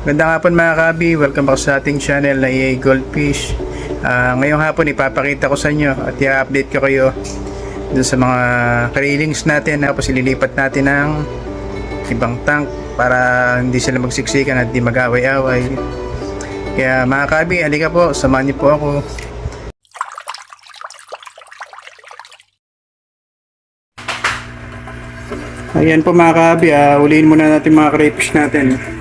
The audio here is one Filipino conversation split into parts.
Gandang hapon mga kabi, welcome back sa ating channel na EA Goldfish. Ah, ngayong hapon ipapakita ko sa inyo at i-update ko kayo dun sa mga railings natin tapos ililipat natin ng ibang tank para hindi sila magsiksikan at di mag-away-away. Kaya mga kabi, halika po, samahan niyo po ako. Ayan po mga kabi, ah, ulihin muna natin mga crayfish natin.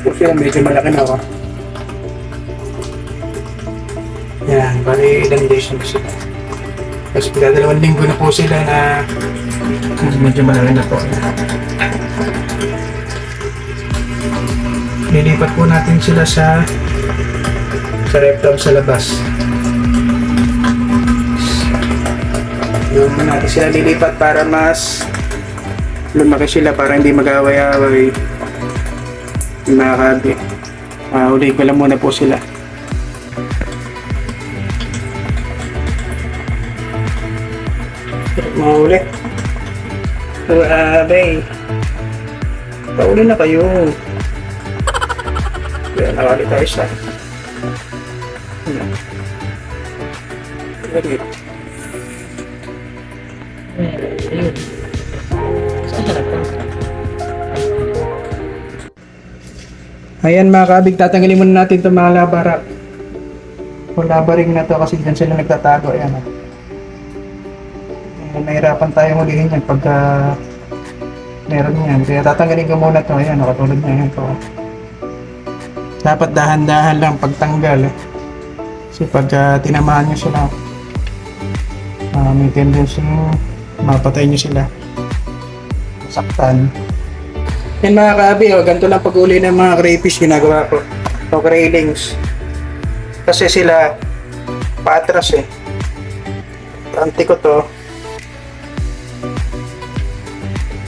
Kasi medyo malaki na ako. Yan, bali ilang days na sila. Tapos dalawang linggo na po sila na medyo malaki na po. Lilipat po natin sila sa sa reptile sa labas. Doon natin sila lilipat para mas lumaki sila para hindi mag-away-away mga kabi. Uh, uli ko lang muna po sila. Mahuli. Grabe. Pauli na kayo. Kaya nakali tayo sa... Ano? Lagi. Ayan mga kabig, tatanggalin muna natin itong mga labarak. O labaring na to kasi dyan sila nagtatago. Ayan o. Ayan, nahirapan tayong hulihin yan pagka meron yan. Kaya tatanggalin ko muna to. Ayan o, katulad na yan to. Dapat dahan-dahan lang pagtanggal. eh. Kasi pagka tinamaan nyo sila, ah, may tendency mapatay nyo sila. Saktan. Yan mga kaabi, oh, ganito lang pag-uli ng mga crayfish ginagawa ko. O railings. Kasi sila paatras eh. Tanti ko to.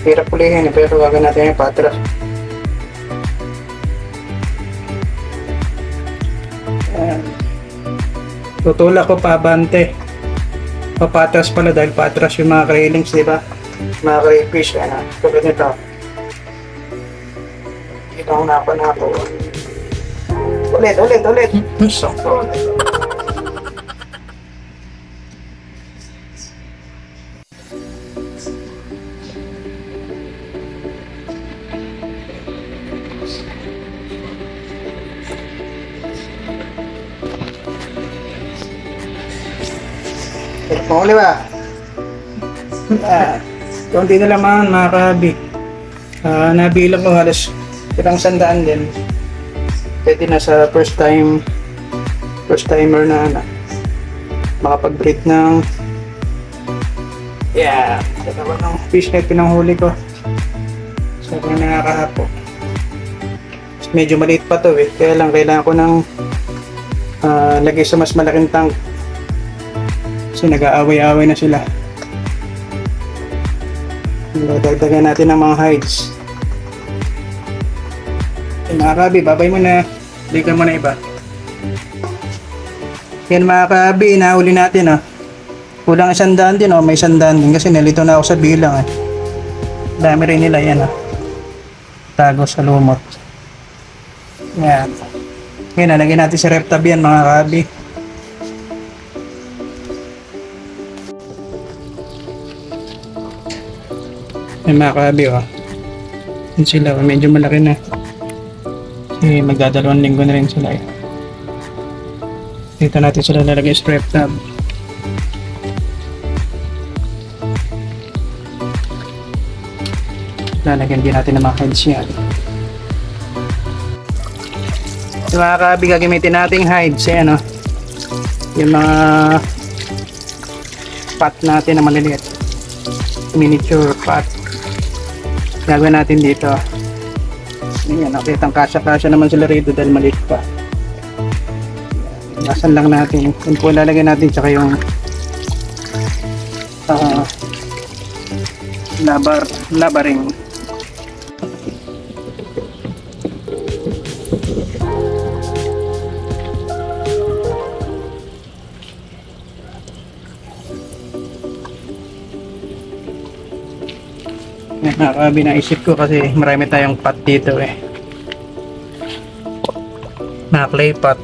Hirap ulihin eh, pero gagawin natin yung patras. Ayan. Tutulak ko pabante. Papatras pala dahil patras yung mga railings, di ba? Mga crayfish, ano, tulad nito. Ito ang napa na ako. Ulit, ulit, ulit. Sakto. Panguli ba? Ah, konti na laman mga kahabi. Ah, nabilang ko halos ilang sandaan din. Pwede na sa first time first timer na na makapag-breed ng yeah, dalawa ng fish na pinanghuli ko. Sobrang nakakahapo. Medyo maliit pa to eh. Kaya lang kailangan ko ng ah, lagay sa mas malaking tank. Kasi nag-aaway-aaway na sila. Dagdagan natin ng mga hides. Yan mga kabi, babay mo na. Bigyan mo na iba. Yan mga kabi, inahuli natin oh. Kulang isang daan din oh, may isang daan din kasi nalito na ako sa bilang eh. Dami rin nila yan oh. Tago sa lumot. Yan. Yan, nalagyan natin si Reptab yan mga kabi. Yan mga kabi oh. Yan sila, oh, medyo malaki na. Kasi magdadalawang linggo na rin sila eh. Dito natin sila lalagay strap tab. Lalagyan din natin ng mga hides yan. Yung mga kabi, gagamitin nating hides. Ayan o. Yung mga pot natin na maliliit. Miniature pot. Gagawin natin dito. Ayan, okay. Tang kasya-kasya naman sila rito dahil maliit pa. Lasan lang natin. Yun po lalagyan natin tsaka yung ah, labar, labaring. Nakakabi naisip ko kasi marami tayong pot dito eh. na clay pot.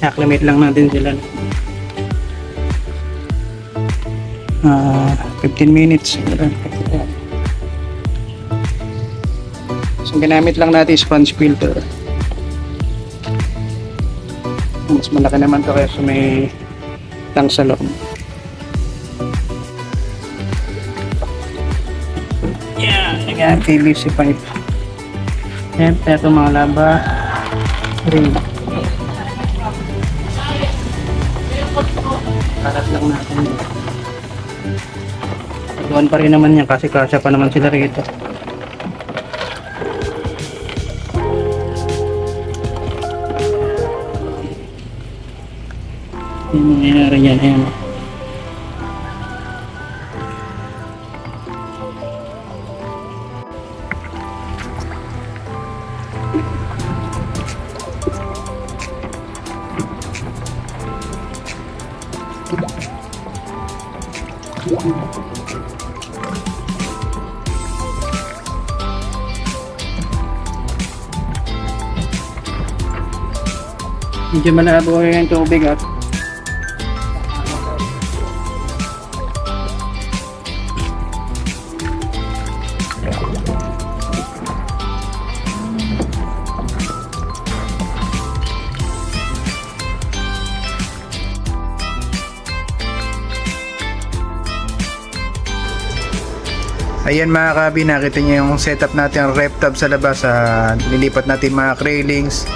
Acclimate lang natin sila. Ah, 15 minutes. So, ginamit lang natin sponge filter. Mas malaki naman to kaya sa may tang sa loob. Yeah, yan, PVC pipe. Yan, ito mga laba. Ring. Karat lang natin. Doon pa rin naman yan kasi kasya pa naman sila rito. Yung nangyayari yan, ayan. Medyo malabo yung tubig at Ayan mga kabi, nakita niyo yung setup natin ang rep sa labas. ah, nilipat natin mga railings.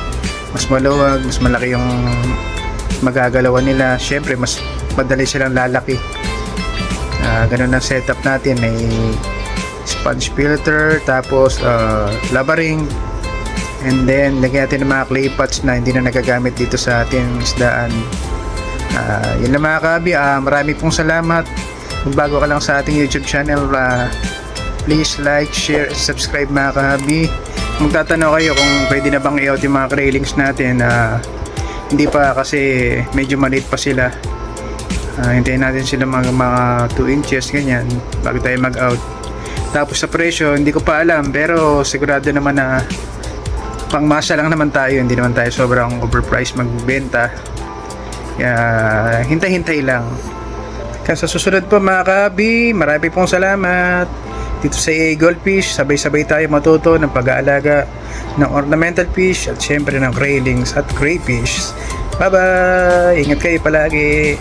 Mas maluwag, mas malaki yung magagalawan nila. Siyempre, mas madali silang lalaki. Ah, ganun ang setup natin. May sponge filter, tapos uh, lava ring, and then lagyan natin ng mga clay pots na hindi na nagagamit dito sa ating isdaan. Ah, yun lang mga kabi, ah, marami pong salamat. Kung bago ka lang sa ating YouTube channel, ah, please like, share, subscribe mga kahabi. Kung tatanong kayo kung pwede na bang i-out yung mga railings natin, ah, hindi pa kasi medyo maliit pa sila. Ah, hintayin natin sila mga, mga 2 inches, ganyan, bago tayo mag-out. Tapos sa presyo, hindi ko pa alam, pero sigurado naman na pangmasa lang naman tayo, hindi naman tayo sobrang overpriced magbenta. Kaya hintay-hintay lang. Kaya sa susunod po mga kabi, marami pong salamat. Dito sa AA Goldfish, sabay-sabay tayo matuto ng pag-aalaga ng ornamental fish at syempre ng railings at crayfish. Bye-bye! Ingat kayo palagi!